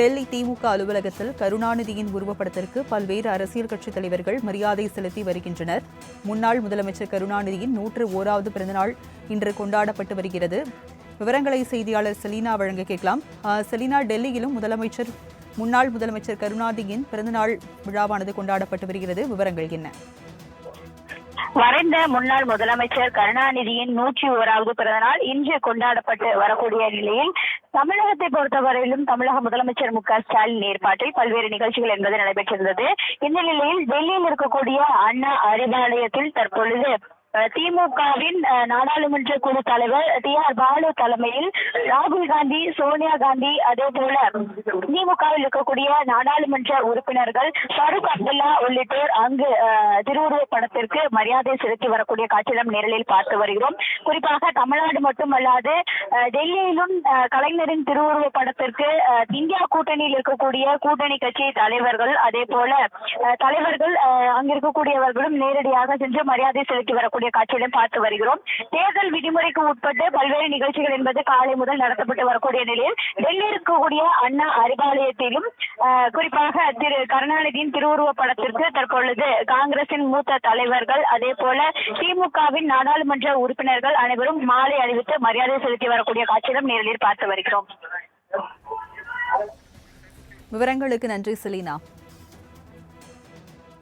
டெல்லி திமுக அலுவலகத்தில் கருணாநிதியின் உருவப்படத்திற்கு பல்வேறு அரசியல் கட்சித் தலைவர்கள் மரியாதை செலுத்தி வருகின்றனர். முன்னாள் முதலமைச்சர் கருணாநிதியின் நூற்று ஓராவது பிறந்தநாள் இன்று கொண்டாடப்பட்டு வருகிறது. விவரங்களை செய்தியாளர் செலீனா வழங்க கேட்கலாம். ஆஹ், செலீனா டெல்லியிலும் முதலமைச்சர் முன்னாள் முதலமைச்சர் கருணாநிதியின் பிறந்தநாள் விழாவானது கொண்டாடப்பட்டு வருகிறது. விவரங்கள் என்ன? மறைந்த முன்னாள் முதலமைச்சர் கருணாநிதியின் நூற்றி ஓராவது பிறந்தநாள் இன்று கொண்டாடப்பட்டு வரக்கூடிய நிலையில் தமிழகத்தை பொறுத்தவரையிலும் தமிழக முதலமைச்சர் மு க ஸ்டாலின் ஏற்பாட்டில் பல்வேறு நிகழ்ச்சிகள் என்பது நடைபெற்றிருந்தது. இந்த நிலையில் டெல்லியில் இருக்கக்கூடிய அண்ணா அறிவாலயத்தில் தற்பொழுது திமுகவின் நாடாளுமன்ற குழு தலைவர் டி ஆர் பாலு தலைமையில் ராகுல் காந்தி சோனியா காந்தி அதே போல திமுகவில் இருக்கக்கூடிய நாடாளுமன்ற உறுப்பினர்கள் ஃபருக் அப்துல்லா உள்ளிட்டோர் அங்கு திருவுருவ படத்திற்கு மரியாதை செலுத்தி வரக்கூடிய காட்சியிடம் நேரலில் பார்த்து வருகிறோம். குறிப்பாக தமிழ்நாடு மட்டுமல்லாது அஹ், டெல்லியிலும் கலைஞரின் திருவுருவ படத்திற்கு அஹ், இந்தியா கூட்டணியில் இருக்கக்கூடிய கூட்டணி கட்சி தலைவர்கள் அதே போல தலைவர்கள் அஹ், நேரடியாக சென்று மரியாதை செலுத்தி வரக்கூடிய இருக்கக்கூடிய காட்சிகளையும் பார்த்து வருகிறோம். தேர்தல் விதிமுறைக்கு உட்பட்டு பல்வேறு நிகழ்ச்சிகள் என்பது காலை முதல் நடத்தப்பட்டு வரக்கூடிய நிலையில் டெல்லி இருக்கக்கூடிய அண்ணா அறிவாலயத்திலும் குறிப்பாக திரு கருணாநிதியின் திருவுருவ படத்திற்கு தற்பொழுது காங்கிரசின் மூத்த தலைவர்கள் அதே போல திமுகவின் நாடாளுமன்ற உறுப்பினர்கள் அனைவரும் மாலை அணிவித்து மரியாதை செலுத்தி வரக்கூடிய காட்சியிலும் நேரில் பார்த்து வருகிறோம். விவரங்களுக்கு நன்றி செலீனா.